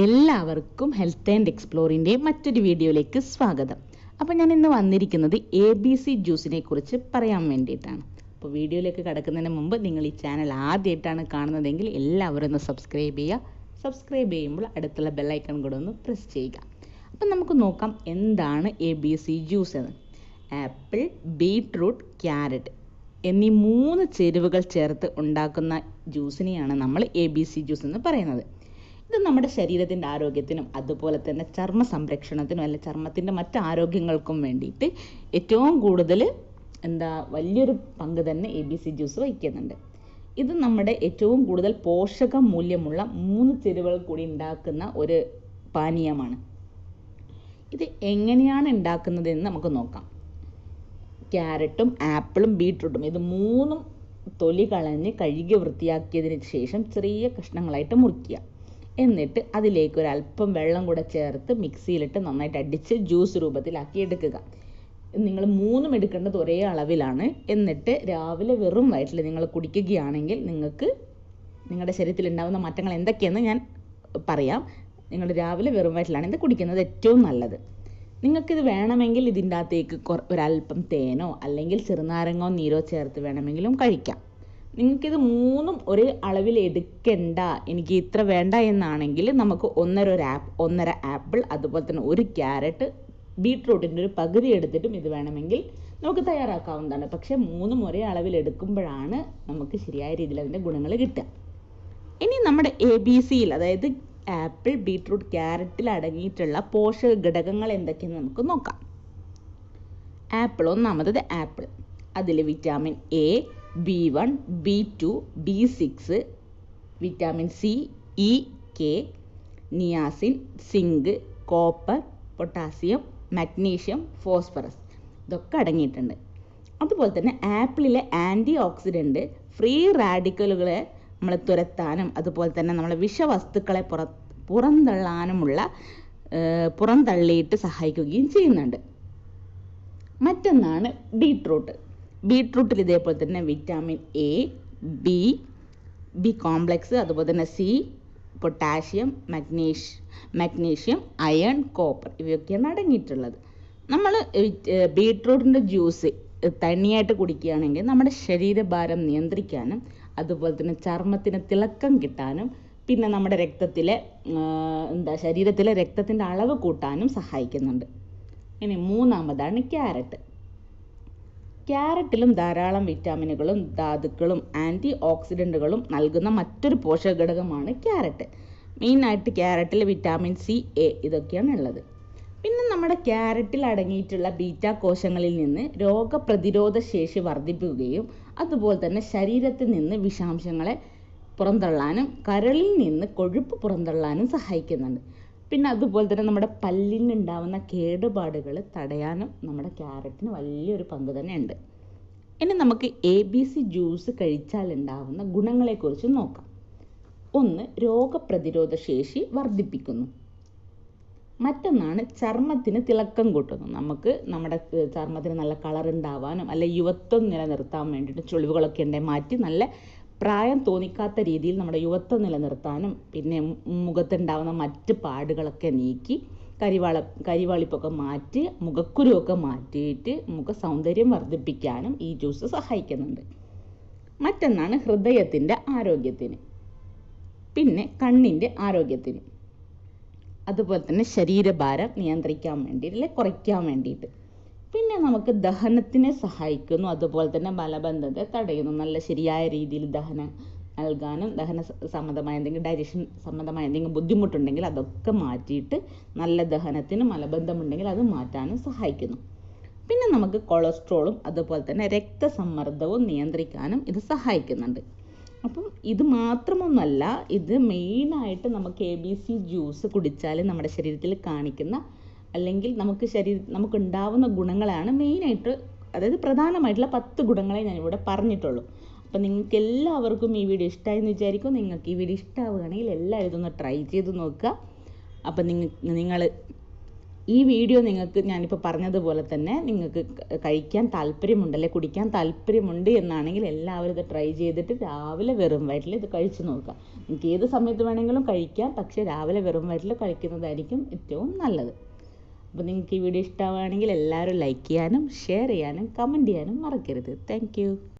എല്ലാവർക്കും health and എക്സ്പ്ലോറിന്റെ മറ്റൊരു വീഡിയോയിലേക്ക് സ്വാഗതം. അപ്പോൾ ഞാൻ ഇന്ന് വന്നിരിക്കുന്നത് എ ബി സി ജ്യൂസിനെ കുറിച്ച് പറയാൻ വേണ്ടിയിട്ടാണ്. അപ്പോൾ വീഡിയോയിലേക്ക് കടക്കുന്നതിന് മുമ്പ് നിങ്ങൾ ഈ ചാനൽ ആദ്യമായിട്ടാണ് കാണുന്നതെങ്കിൽ എല്ലാവരും ഒന്ന് സബ്സ്ക്രൈബ് ചെയ്യുക. സബ്സ്ക്രൈബ് ചെയ്യുമ്പോൾ അടുത്തുള്ള ബെല്ലൈക്കൺ കൂടെ ഒന്ന് പ്രസ് ചെയ്യുക. അപ്പം നമുക്ക് നോക്കാം എന്താണ് എ ബി സി ജ്യൂസ് എന്ന്. ആപ്പിൾ ബീട്രൂട്ട് ക്യാരറ്റ് എന്നീ മൂന്ന് ചേരുവകൾ ചേർത്ത് ഉണ്ടാക്കുന്ന ജ്യൂസിനെയാണ് നമ്മൾ എ ബി സി ജ്യൂസ് എന്ന് പറയുന്നത്. ഇത് നമ്മുടെ ശരീരത്തിന്റെ ആരോഗ്യത്തിനും അതുപോലെ തന്നെ ചർമ്മ സംരക്ഷണത്തിനും അല്ലെ ചർമ്മത്തിന്റെ മറ്റ് ആരോഗ്യങ്ങൾക്കും വേണ്ടിയിട്ട് ഏറ്റവും കൂടുതൽ എന്താ വലിയൊരു പങ്ക് തന്നെ എ ബി സി ജ്യൂസ് വഹിക്കുന്നുണ്ട്. ഇത് നമ്മുടെ ഏറ്റവും കൂടുതൽ പോഷക മൂല്യമുള്ള മൂന്ന് ചേരുവകൾ കൂടി ഉണ്ടാക്കുന്ന ഒരു പാനീയമാണ്. ഇത് എങ്ങനെയാണ് ഉണ്ടാക്കുന്നതെന്ന് നമുക്ക് നോക്കാം. ക്യാരറ്റും ആപ്പിളും ബീട്രൂട്ടും ഇത് മൂന്നും തൊലി കളഞ്ഞ് കഴുകി വൃത്തിയാക്കിയതിന് ശേഷം ചെറിയ കഷ്ണങ്ങളായിട്ട് മുറിക്കുക. എന്നിട്ട് അതിലേക്ക് ഒരു അല്പം വെള്ളം കൂടെ ചേർത്ത് മിക്സിയിലിട്ട് നന്നായിട്ട് അടിച്ച് ജ്യൂസ് രൂപത്തിലാക്കി എടുക്കുക. നിങ്ങൾ മൂന്നും എടുക്കേണ്ടത് ഒരേ അളവിലാണ്. എന്നിട്ട് രാവിലെ വെറും വയറ്റിൽ നിങ്ങൾ കുടിക്കുകയാണെങ്കിൽ നിങ്ങൾക്ക് നിങ്ങളുടെ ശരീരത്തിൽ ഉണ്ടാകുന്ന മാറ്റങ്ങൾ എന്തൊക്കെയെന്ന് ഞാൻ പറയാം. നിങ്ങൾ രാവിലെ വെറും വയറ്റിലാണ് ഇത് കുടിക്കുന്നത് ഏറ്റവും നല്ലത്. നിങ്ങൾക്കിത് വേണമെങ്കിൽ ഇതിന്റെ അകത്തേക്ക് ഒരല്പം തേനോ അല്ലെങ്കിൽ ചെറുനാരങ്ങോ നീരോ ചേർത്ത് വേണമെങ്കിലും കഴിക്കാം. നിങ്ങൾക്കിത് മൂന്നും ഒരു അളവിൽ എടുക്കണ്ട. എനിക്ക് ഇത്ര വേണ്ട എന്നാണെങ്കിൽ നമുക്ക് ഒന്നര ഒരു ആപ്പ് ഒന്നര ആപ്പിൾ അതുപോലെ തന്നെ ഒരു ക്യാരറ്റ് ബീട്രൂട്ടിന്റെ ഒരു പകുതി എടുത്തിട്ടും ഇത് വേണമെങ്കിൽ നമുക്ക് തയ്യാറാക്കാവുന്നതാണ്. പക്ഷേ മൂന്നും ഒരേ അളവിൽ എടുക്കുമ്പോഴാണ് നമുക്ക് ശരിയായ രീതിയിൽ അതിന്റെ ഗുണങ്ങൾ കിട്ടുക. ഇനി നമ്മുടെ എ ബി സിയിൽ അതായത് ആപ്പിൾ ബീട്രൂട്ട് ക്യാരറ്റിൽ അടങ്ങിയിട്ടുള്ള പോഷക ഘടകങ്ങൾ എന്തൊക്കെയെന്ന് നമുക്ക് നോക്കാം. ആപ്പിൾ ഒന്നാമത്തത് ആപ്പിൾ. അതിൽ vitamin A B one B two B six vitamin C E K niacin zinc copper potassium magnesium phosphorus. ഇതൊക്കെ അടങ്ങിയിട്ടുണ്ട്. അതുപോലെ തന്നെ ആപ്പിളിലെ ആന്റി ഓക്സിഡന്റ് ഫ്രീ റാഡിക്കലുകളെ നമ്മൾ തുരത്താനും അതുപോലെ തന്നെ നമ്മളെ വിഷവസ്തുക്കളെ പുറ പുറന്തള്ളാനുമുള്ള പുറന്തള്ളിയിട്ട് സഹായിക്കുകയും ചെയ്യുന്നുണ്ട്. മറ്റൊന്നാണ് ബീട്രൂട്ട്. ബീട്രൂട്ടിൽ ഇതേപോലെ തന്നെ vitamin A B B complex അതുപോലെ തന്നെ C potassium മഗ്നീഷ് magnesium iron copper ഇവയൊക്കെയാണ് അടങ്ങിയിട്ടുള്ളത്. നമ്മൾ ബീട്രൂട്ടിന്റെ ജ്യൂസ് തനിയായിട്ട് കുടിക്കുകയാണെങ്കിൽ നമ്മുടെ ശരീരഭാരം നിയന്ത്രിക്കാനും അതുപോലെ തന്നെ ചർമ്മത്തിന് തിളക്കം കിട്ടാനും പിന്നെ നമ്മുടെ രക്തത്തിലെ എന്താ ശരീരത്തിലെ രക്തത്തിന്റെ അളവ് കൂട്ടാനും സഹായിക്കുന്നുണ്ട്. ഇനി മൂന്നാമതാണ് ക്യാരറ്റ്. ക്യാരറ്റിലും ധാരാളം വിറ്റാമിനുകളും ധാതുക്കളും ആന്റി ഓക്സിഡന്റുകളും നൽകുന്ന മറ്റൊരു പോഷക ഘടകമാണ് ക്യാരറ്റ്. മെയിനായിട്ട് ക്യാരറ്റിൽ വിറ്റാമിൻ സി എ ഇതൊക്കെയാണ് ഉള്ളത്. പിന്നെ നമ്മുടെ ക്യാരറ്റിൽ അടങ്ങിയിട്ടുള്ള ബീറ്റ കോശങ്ങളിൽ നിന്ന് രോഗപ്രതിരോധ ശേഷി വർദ്ധിപ്പിക്കുകയും അതുപോലെ തന്നെ ശരീരത്തിൽ നിന്ന് വിഷാംശങ്ങളെ പുറന്തള്ളാനും കരളിൽ നിന്ന് കൊഴുപ്പ് പുറന്തള്ളാനും സഹായിക്കുന്നുണ്ട്. പിന്നെ അതുപോലെ തന്നെ നമ്മുടെ പല്ലിനുണ്ടാവുന്ന കേടുപാടുകൾ തടയാനും നമ്മുടെ ക്യാരറ്റിന് വലിയൊരു പങ്ക് തന്നെയുണ്ട്. ഇനി നമുക്ക് എ ബി സി ജ്യൂസ് കഴിച്ചാൽ ഉണ്ടാകുന്ന ഗുണങ്ങളെക്കുറിച്ച് നോക്കാം. ഒന്ന് രോഗപ്രതിരോധ ശേഷി വർദ്ധിപ്പിക്കുന്നു. മറ്റൊന്നാണ് ചർമ്മത്തിന് തിളക്കം കൂട്ടുന്നു. നമുക്ക് നമ്മുടെ ചർമ്മത്തിന് നല്ല കളർ ഉണ്ടാവാനും അല്ലെ യുവത്വം നിലനിർത്താൻ വേണ്ടിയിട്ട് ചുളിവുകളൊക്കെ ഉണ്ടെങ്കിൽ മാറ്റി നല്ല പ്രായം തോന്നിക്കാത്ത രീതിയിൽ നമ്മുടെ യുവത്വം നിലനിർത്താനും പിന്നെ മുഖത്തുണ്ടാവുന്ന മറ്റ് പാടുകളൊക്കെ നീക്കി കരിവാള കരിവാളിപ്പൊക്കെ മാറ്റി മുഖക്കുരുവൊക്കെ മാറ്റിയിട്ട് മുഖ സൗന്ദര്യം വർദ്ധിപ്പിക്കാനും ഈ ജ്യൂസ് സഹായിക്കുന്നുണ്ട്. മറ്റൊന്നാണ് ഹൃദയത്തിന്റെ ആരോഗ്യത്തിന് പിന്നെ കണ്ണിന്റെ ആരോഗ്യത്തിന്. അതുപോലെ തന്നെ ശരീരഭാരം നിയന്ത്രിക്കാൻ വേണ്ടിയിട്ട് അല്ലെ കുറയ്ക്കാൻ വേണ്ടിയിട്ട്. പിന്നെ നമുക്ക് ദഹനത്തിനെ സഹായിക്കുന്നു. അതുപോലെ തന്നെ മലബന്ധത്തെ തടയുന്നു. നല്ല ശരിയായ രീതിയിൽ ദഹനം നൽകാനും ദഹന സംബന്ധമായ എന്തെങ്കിലും ഡൈജഷൻ സംബന്ധമായ എന്തെങ്കിലും ബുദ്ധിമുട്ടുണ്ടെങ്കിൽ അതൊക്കെ മാറ്റിയിട്ട് നല്ല ദഹനത്തിന് മലബന്ധമുണ്ടെങ്കിൽ അത് മാറ്റാനും സഹായിക്കുന്നു. പിന്നെ നമുക്ക് കൊളസ്ട്രോളും അതുപോലെ തന്നെ രക്തസമ്മർദ്ദവും നിയന്ത്രിക്കാനും ഇത് സഹായിക്കുന്നുണ്ട്. അപ്പം ഇത് മാത്രമൊന്നുമല്ല ഇത് മെയിനായിട്ട് നമുക്ക് എ ബി സി ജ്യൂസ് കുടിച്ചാൽ നമ്മുടെ ശരീരത്തിൽ കാണിക്കുന്ന അല്ലെങ്കിൽ നമുക്ക് ശരീര നമുക്ക് ഉണ്ടാവുന്ന ഗുണങ്ങളാണ് മെയിനായിട്ട് അതായത് പ്രധാനമായിട്ടുള്ള പത്ത് ഗുണങ്ങളെ ഞാനിവിടെ പറഞ്ഞിട്ടുള്ളൂ. അപ്പം നിങ്ങൾക്ക് എല്ലാവർക്കും ഈ വീഡിയോ ഇഷ്ടമായെന്ന് വിചാരിക്കും നിങ്ങൾക്ക് ഈ വീഡിയോ ഇഷ്ടമാവുകയാണെങ്കിൽ എല്ലാവരും ഇതൊന്ന് ട്രൈ ചെയ്ത് നോക്കുക. അപ്പം നിങ്ങൾ നിങ്ങൾ ഈ വീഡിയോ നിങ്ങൾക്ക് ഞാനിപ്പോൾ പറഞ്ഞതുപോലെ തന്നെ നിങ്ങൾക്ക് കഴിക്കാൻ താല്പര്യമുണ്ട് അല്ലെ കുടിക്കാൻ താല്പര്യമുണ്ട് എന്നാണെങ്കിൽ എല്ലാവരും ഇത് ട്രൈ ചെയ്തിട്ട് രാവിലെ വെറും വയറ്റിൽ ഇത് കഴിച്ചു നോക്കുക. നിങ്ങൾക്ക് ഏത് സമയത്ത് വേണമെങ്കിലും കഴിക്കാം പക്ഷേ രാവിലെ വെറും വയറ്റിൽ കഴിക്കുന്നതായിരിക്കും ഏറ്റവും നല്ലത്. അപ്പോൾ നിങ്ങൾക്ക് ഈ വീഡിയോ ഇഷ്ടമാവുകയാണെങ്കിൽ എല്ലാവരും ലൈക്ക് ചെയ്യാനും ഷെയർ ചെയ്യാനും കമന്റ് ചെയ്യാനും മറക്കരുത്. താങ്ക്